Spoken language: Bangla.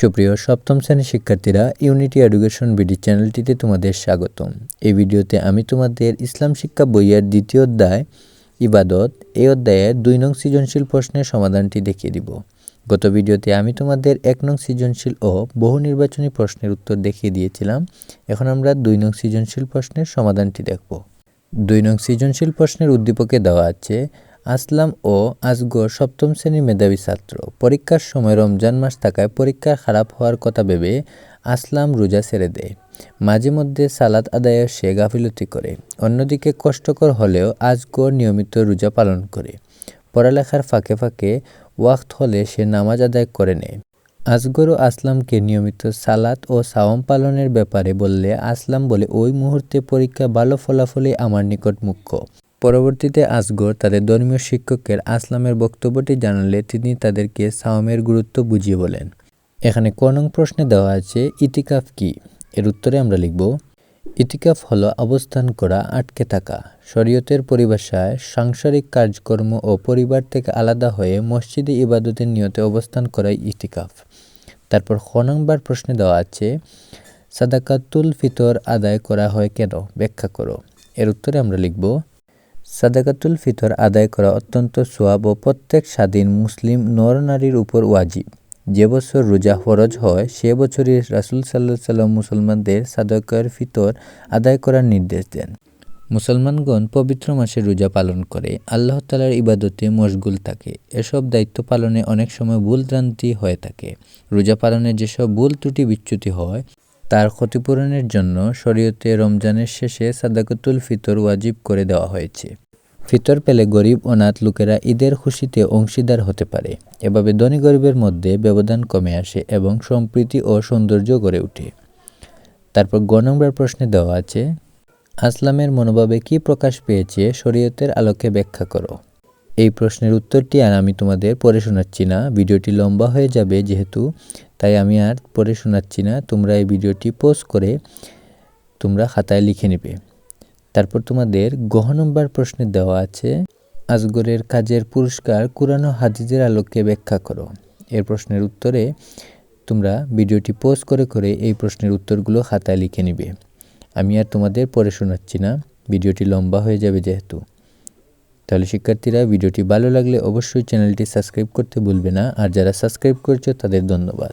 সুপ্রিয়, সপ্তম শ্রেণির শিক্ষার্থীরা ইউনিটি এডুকেশন বিডি চ্যানেলটিতে তোমাদের স্বাগতম। এই ভিডিওতে আমি তোমাদের ইসলাম শিক্ষা বইয়ের দ্বিতীয় অধ্যায়, ইবাদত, এই অধ্যায়ের দুই নং সৃজনশীল প্রশ্নের সমাধানটি দেখিয়ে দিব। গত ভিডিওতে আমি তোমাদের এক নং সৃজনশীল ও বহু নির্বাচনী প্রশ্নের উত্তর দেখিয়ে দিয়েছিলাম। এখন আমরা দুই নং সৃজনশীল প্রশ্নের সমাধানটি দেখব। দুই নং সৃজনশীল প্রশ্নের উদ্দীপকে দেওয়া আছে আসলাম ও আজগর সপ্তম শ্রেণির মেধাবী ছাত্র। পরীক্ষার সময় রমজান মাস থাকায় পরীক্ষা খারাপ হওয়ার কথা ভেবে আসলাম রোজা ছেড়ে দেয়। মাঝে মধ্যে সালাত আদায়ে সে গাফিলতি করে। অন্যদিকে কষ্টকর হলেও আজগর নিয়মিত রোজা পালন করে। পড়ালেখার ফাঁকে ফাঁকে ওয়াক্ত হলে সে নামাজ আদায় করে নেয়। আসগর ও আসলামকে নিয়মিত সালাত ও সাওম পালনের ব্যাপারে বললে আসলাম বলে ওই মুহূর্তে পরীক্ষা ভালো ফলাফলই আমার নিকট মুখ্য। পরবর্তীতে আসগর তাদের ধর্মীয় শিক্ষকের আসলামের বক্তব্যটি জানালে তিনি তাদেরকে সাওমের গুরুত্ব বুঝিয়ে বলেন। এখানে ক নং প্রশ্নে দেওয়া আছে, ইতিকাফ কি? এর উত্তরে আমরা লিখব, ইতিকাফ হলো অবস্থান করা, আটকে থাকা। শরীয়তের পরিভাষায় সাংসারিক কাজকর্ম ও পরিবার থেকে আলাদা হয়ে মসজিদে ইবাদতের নিয়তে অবস্থান করাই ইতিকাফ। তারপর খ নম্বর প্রশ্নে দেওয়া আছে, সাদাকাতুল ফিতর আদায় করা হয় কেন? ব্যাখ্যা করো। এর উত্তরে আমরা লিখব সাদাকাতুল ফিতর আদায় করা অত্যন্ত সোয়াব ও প্রত্যেক স্বাধীন মুসলিম নর নারীর উপর ওয়াজিব। যে বছর রোজা ফরজ হয়, সে বছরই রাসুল সাল্লাহ সাল্লাম মুসলমানদের সাদাকার ফিতর আদায় করার নির্দেশ দেন। মুসলমানগণ পবিত্র মাসে রোজা পালন করে, আল্লাহ তালার ইবাদতে মশগুল থাকে। এসব দায়িত্ব পালনে অনেক সময় ভুল ভ্রান্তি হয়ে থাকে। রোজা পালনে যেসব ভুল ত্রুটি বিচ্যুতি হয় তার ক্ষতিপূরণের জন্য শরীয়তে রমজানের শেষে সাদাকতুল ফিতর ওয়াজিব করে দেওয়া হয়েছে। ফিতর পেলে গরিব অনাথ লোকেরা ঈদের খুশিতে অংশীদার হতে পারে। এভাবে ধনী গরিবের মধ্যে ব্যবধান কমে আসে এবং সম্প্রীতি ও সৌন্দর্য গড়ে ওঠে। তারপর গ নম্বর প্রশ্নে দেওয়া আছে, আসলামের মনোভাবে কি প্রকাশ পেয়েছে, শরীয়তের আলোকে ব্যাখ্যা করো। এই প্রশ্নের উত্তরটি আর আমি তোমাদের পড়ে শোনাচ্ছি না। ভিডিওটি লম্বা হয়ে যাবে যেহেতু, তাই আমি আর পড়ে শোনাচ্ছি না। তোমরা এই ভিডিওটি পোস্ট করে তোমরা খাতায় লিখে নেবে। তারপর তোমাদের গহ নম্বর প্রশ্নে দেওয়া আছে, আজগরের কাজের পুরস্কার কুরানো হাদিজের আলোকে ব্যাখ্যা করো। এর প্রশ্নের উত্তরে তোমরা ভিডিওটি পোস্ট করে করে এই প্রশ্নের উত্তরগুলো খাতায় লিখে নিবে। আমি আর তোমাদের পড়ে শোনাচ্ছি না। ভিডিওটি লম্বা হয়ে যাবে যেহেতু। তাহলে শিক্ষার্থীরা ভিডিওটি ভালো লাগলে অবশ্যই চ্যানেলটি সাবস্ক্রাইব করতে ভুলবে না। আর যারা সাবস্ক্রাইব করছে তাদের ধন্যবাদ।